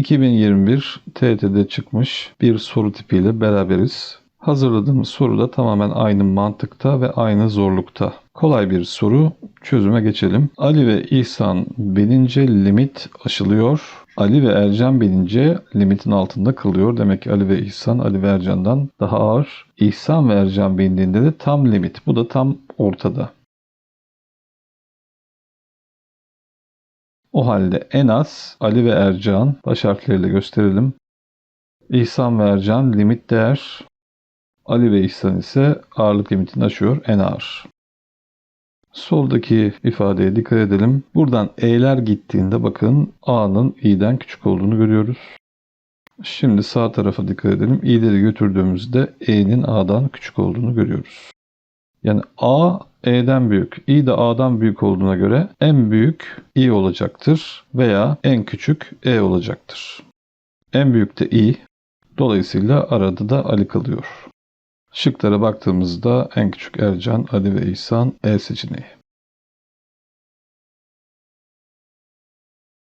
2021 TET'de çıkmış bir soru tipiyle beraberiz. Hazırladığımız soru da tamamen aynı mantıkta ve aynı zorlukta. Kolay bir soru. Çözüme geçelim. Ali ve İhsan binince limit aşılıyor. Ali ve Ercan binince limitin altında kalıyor. Demek ki Ali ve İhsan Ali ve Ercan'dan daha ağır. İhsan ve Ercan bindiğinde de tam limit. Bu da tam ortada. O halde en az Ali ve Ercan baş harfleriyle gösterelim. İhsan ve Ercan limit değer. Ali ve İhsan ise ağırlık limitini aşıyor en ağır. Soldaki ifadeye dikkat edelim. Buradan E'ler gittiğinde bakın A'nın i'den küçük olduğunu görüyoruz. Şimdi sağ tarafa dikkat edelim. i'leri götürdüğümüzde E'nin A'dan küçük olduğunu görüyoruz. Yani A E'den büyük, i de A'dan büyük olduğuna göre en büyük i olacaktır veya en küçük E olacaktır. En büyük de i, dolayısıyla arada da Ali kalıyor. Şıklara baktığımızda en küçük Ercan, Ali ve İhsan E seçeneği.